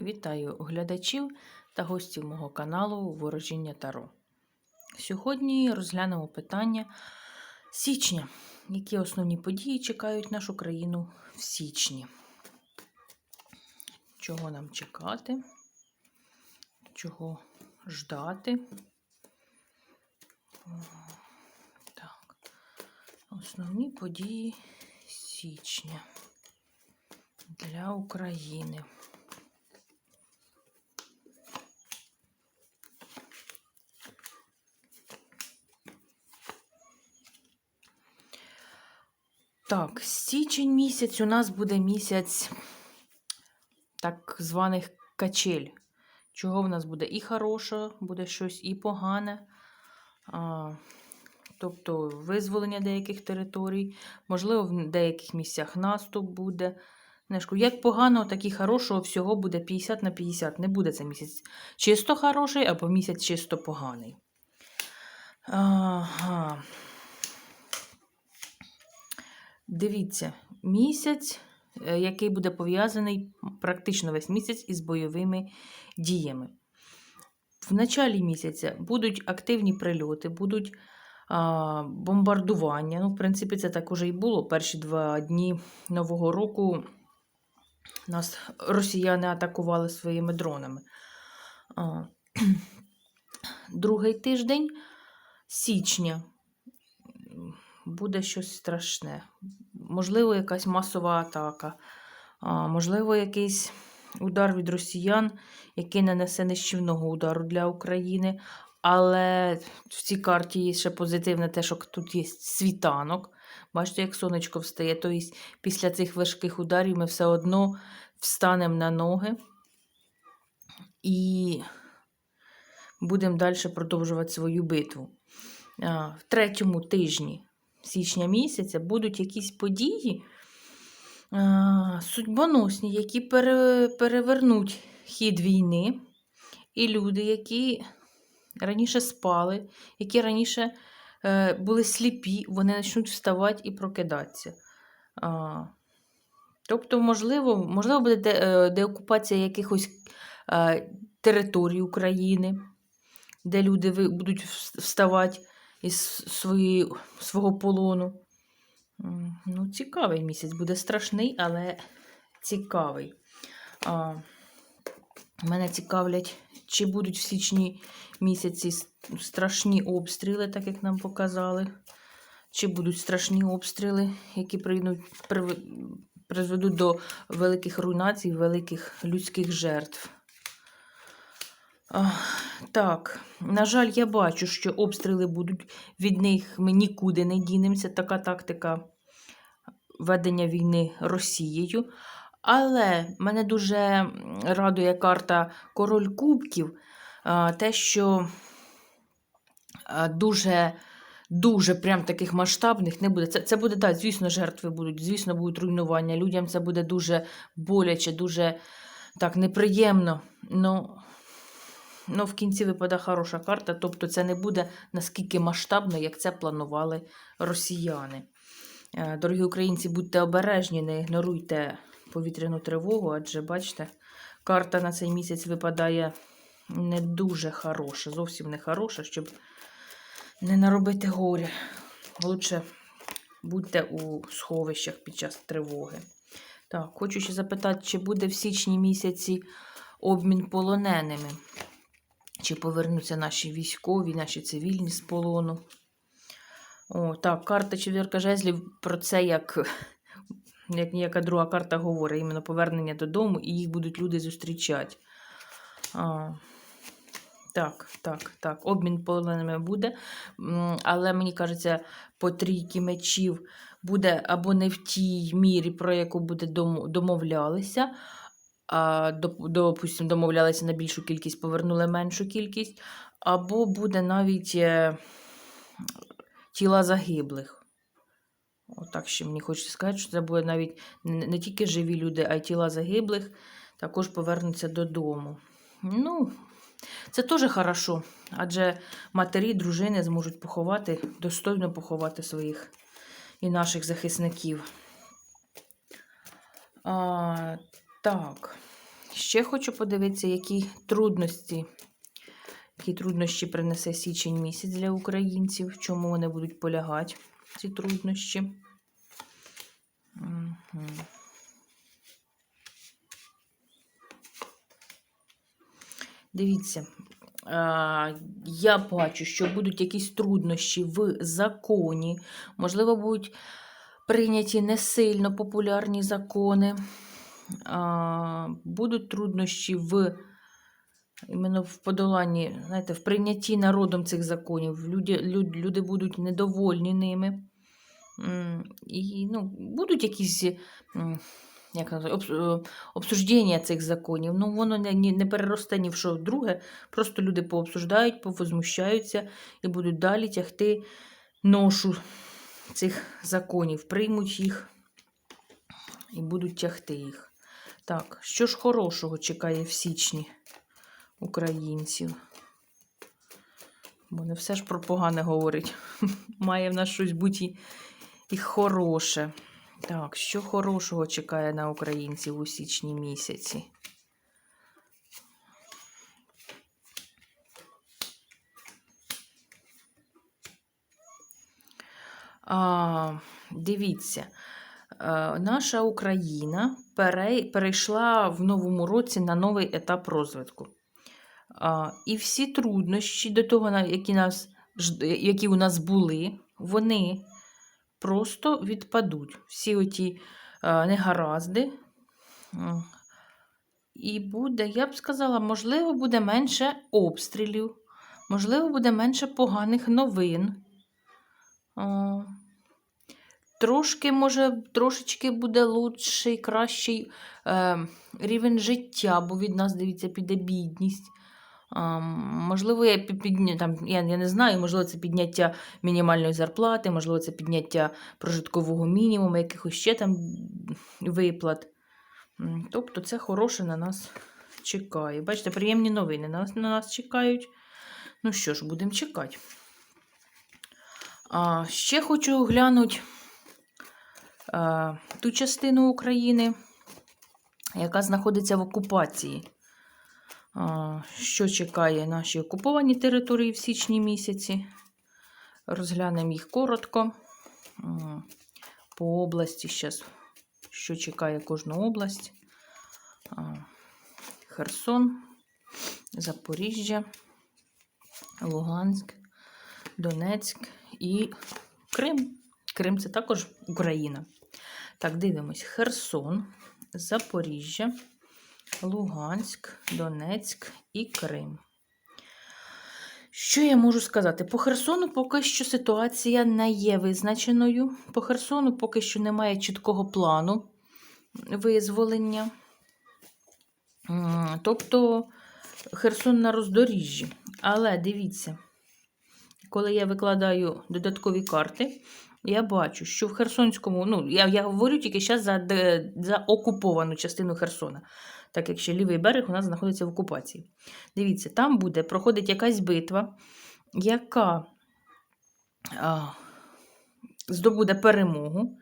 Вітаю глядачів та гостів мого каналу Ворожіння Таро. Сьогодні розглянемо питання січня. Які основні події чекають нашу країну в січні? Чого нам чекати? Чого ждати? Так. Основні події січня для України. Так, січень місяць у нас буде місяць так званих качель. Чого в нас буде і хороше, буде щось і погане. А, тобто визволення деяких територій, можливо, в деяких місцях наступ буде. Як поганого, так і хорошого всього буде 50 на 50. Не буде це місяць чисто хороший, або місяць чисто поганий. Ага. Дивіться, місяць, е, який буде пов'язаний практично весь місяць із бойовими діями. В началі місяця будуть активні прильоти, будуть а, бомбардування. Ну, в принципі, це так уже і було. Перші два дні Нового року нас росіяни атакували своїми дронами. А, другий тиждень січня буде щось страшне. Можливо, якась масова атака, можливо, якийсь удар від росіян, який нанесе нищівного удару для України. Але в цій карті є ще позитивне те, що тут є світанок. Бачите, як сонечко встає. Тобто після цих важких ударів ми все одно встанемо на ноги і будемо далі продовжувати свою битву. В третьому тижні січня місяця будуть якісь події судьбоносні, які пере, перевернуть хід війни. І люди, які раніше спали, які раніше е, були сліпі, вони почнуть вставати і прокидатися. Тобто, можливо, можливо, буде е, деокупація якихось е, територій України, де люди будуть вставати із свої, свого полону. Ну, цікавий місяць. Буде страшний, але цікавий. А, мене цікавлять, чи будуть в січні місяці страшні обстріли, так як нам показали. Чи будуть страшні обстріли, які прийдуть, призведуть до великих руйнацій, великих людських жертв. А, Так, на жаль, я бачу, що обстріли будуть, від них ми нікуди не дінемося. Така тактика ведення війни Росією. Але мене дуже радує карта Король Кубків, те, що дуже, дуже прям таких масштабних не буде. Це, це буде, так, звісно, жертви будуть, звісно, будуть руйнування. Людям це буде дуже боляче, дуже так неприємно. Ну, Ну, в кінці випадає хороша карта, тобто це не буде наскільки масштабно, як це планували росіяни. Е, Дорогі українці, будьте обережні, не ігноруйте повітряну тривогу, адже бачите, карта на цей місяць випадає не дуже хороша, зовсім не хороша, щоб не наробити горя. Лучше будьте у сховищах під час тривоги. Так, хочу ще запитати, чи буде в січні місяці обмін полоненими? Чи повернуться наші військові, наші цивільні з полону. О, так, карта Четвірка жезлів про це, як, як ніяка друга карта говорить, іменно повернення додому, і їх будуть люди зустрічати. А, так, так, так. Обмін полоненими буде. Але мені кажеться, по трійки мечів буде або не в тій мірі, про яку буде домовлялися, а, доп- допустим, домовлялися на більшу кількість, повернули меншу кількість, або буде навіть е, тіла загиблих. Отак ще мені хочеться сказати, що це буде навіть не тільки живі люди, а й тіла загиблих також повернуться додому. Ну, це теж хорошо, адже матері, дружини зможуть поховати, достойно поховати своїх і наших захисників. А, так, Ще хочу подивитися, які трудності, які труднощі принесе січень місяць для українців, в чому вони будуть полягати, ці труднощі. Мгм. Дивіться, я бачу, що будуть якісь труднощі в законі. Можливо, будуть прийняті не сильно популярні закони. Будуть труднощі в іменно в подоланні, знаєте, в прийнятті народом цих законів. Люди, люд, люди будуть недовольні ними. І ну, будуть якісь як е, обсуждення цих законів. Ну, воно не, не переросте ні в що друге. Просто люди пообсуждають, повозмущаються і будуть далі тягти ношу цих законів, приймуть їх і будуть тягти їх. Так, що ж хорошого чекає в січні українців? Бо не все ж про погане говорить. Має в нас щось бути і, хороше. Так, що хорошого чекає на українців у січні місяці? А, дивіться, наша Україна перейшла в новому році на новий етап розвитку. І всі труднощі до того, які, нас, які у нас були, вони просто відпадуть. Всі оті е, негаразди. І буде, я б сказала, можливо, буде менше обстрілів, можливо, буде менше поганих новин. Трошки, може, трошечки буде лучший, кращий е, рівень життя, бо від нас, дивіться, піде бідність. Можливо, я, там, я, я не знаю, можливо, це підняття мінімальної зарплати, можливо, це підняття прожиткового мінімуму, якихось ще там виплат. Тобто це хороше на нас чекає. Бачите, приємні новини на нас, на нас чекають. Ну що ж, будемо чекати. А, ще хочу глянути ту частину України, яка знаходиться в окупації. Що чекає наші окуповані території в січні місяці. Розглянемо їх коротко. По області зараз, що чекає кожну область. Херсон, Запоріжжя, Луганськ, Донецьк і Крим. Крим це також Україна. Так, дивимось: Херсон, Запоріжжя, Луганськ, Донецьк і Крим. Що я можу сказати? По Херсону поки що ситуація не є визначеною. По Херсону поки що немає чіткого плану визволення. Тобто Херсон на роздоріжжі. Але дивіться, коли я викладаю додаткові карти, я бачу, що в Херсонському, ну, я, я говорю тільки зараз за, за окуповану частину Херсона, так як ще лівий берег у нас знаходиться в окупації. Дивіться, там буде проходить якась битва, яка а, здобуде перемогу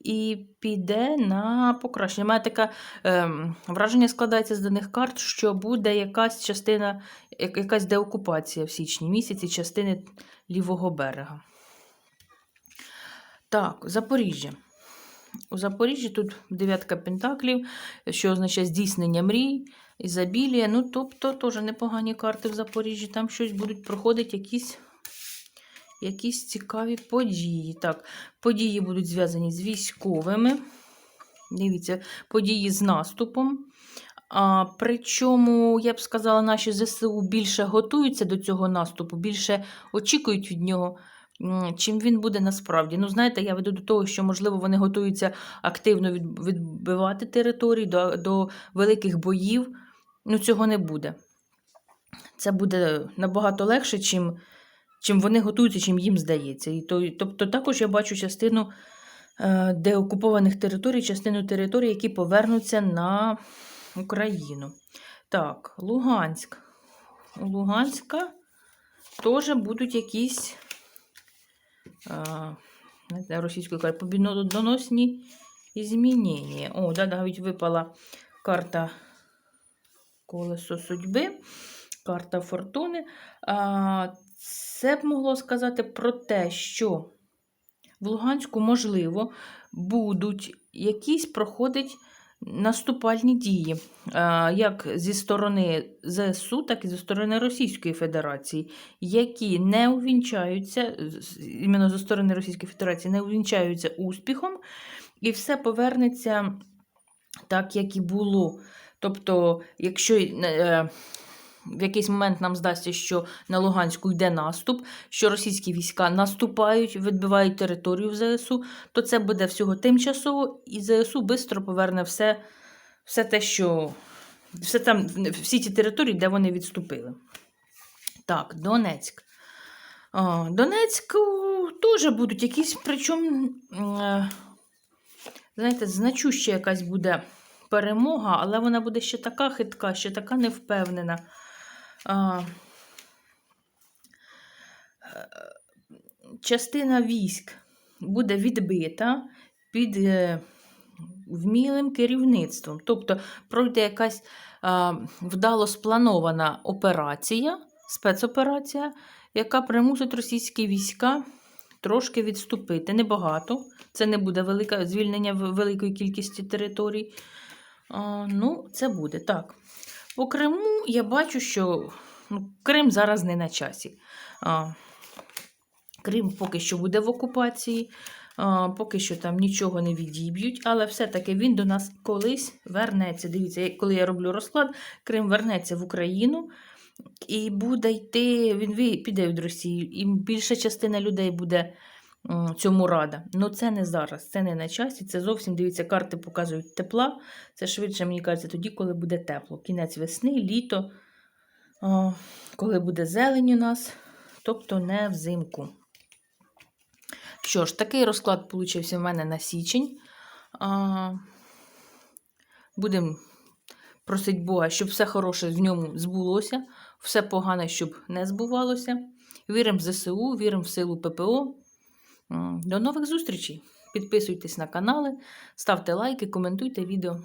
і піде на покращення. Мене таке ем, враження складається з даних карт, що буде якась частина, якась деокупація в січні місяці частини лівого берега. Так, Запоріжжя. У Запоріжжі тут дев'ятка пентаклів, що означає здійснення мрій, ізобілія. Ну, тобто, теж непогані карти в Запоріжжі. Там щось будуть проходити якісь, якісь цікаві події. Так, події будуть зв'язані з військовими. Дивіться, події з наступом. А, причому, я б сказала, наші ЗСУ більше готуються до цього наступу, більше очікують від нього, чим він буде насправді. Ну, знаєте, я веду до того, що, можливо, вони готуються активно відбивати території до, до великих боїв. Ну, цього не буде. Це буде набагато легше, чим, чим вони готуються, чим їм здається. І то, тобто також я бачу частину е, деокупованих територій, частину територій, які повернуться на Україну. Так, Луганськ. У Луганська теж будуть якісь російською кажуть, побідоносні змінення. О, да, навіть випала карта колесо судьби, карта фортуни. Це б могло сказати про те, що в Луганську, можливо, будуть якісь проходить наступальні дії, як зі сторони ЗСУ, так і зі сторони Російської Федерації, які не увінчаються, іменно зі сторони Російської Федерації, не увінчаються успіхом, і все повернеться так, як і було. Тобто, якщо е, в якийсь момент нам здасться, що на Луганську йде наступ, що російські війська наступають, відбивають територію в ЗСУ, то це буде всього тимчасово, і ЗСУ швидко поверне все, все те, що все там, всі ті території, де вони відступили. Так, Донецьк. А, Донецьку теж будуть якісь, причому, е, знаєте, значуща якась буде перемога, але вона буде ще така хитка, ще така невпевнена. Е, частина військ буде відбита під е, вмілим керівництвом. Тобто пройде якась вдало спланована операція, спецоперація, яка примусить російські війська трошки відступити. Небагато. Це не буде велике звільнення великої кількості територій. А, ну, це буде так. По Криму я бачу, що ну, Крим зараз не на часі. А, Крим поки що буде в окупації, а, поки що там нічого не відіб'ють, але все-таки він до нас колись вернеться. Дивіться, коли я роблю розклад, Крим вернеться в Україну і буде йти, він піде від Росії, і більша частина людей буде цьому рада. Ну це не зараз, це не на часі. Це зовсім дивіться, карти показують тепла. Це швидше, мені кажеться, тоді, коли буде тепло. Кінець весни, літо, коли буде зелень у нас, тобто не взимку. Що ж, такий розклад получився в мене на січень. Будемо просити Бога, щоб все хороше в ньому збулося, все погане, щоб не збувалося. Віримо в ЗСУ, віримо в силу ППО. До нових зустрічей! Підписуйтесь на канали, ставте лайки, коментуйте відео.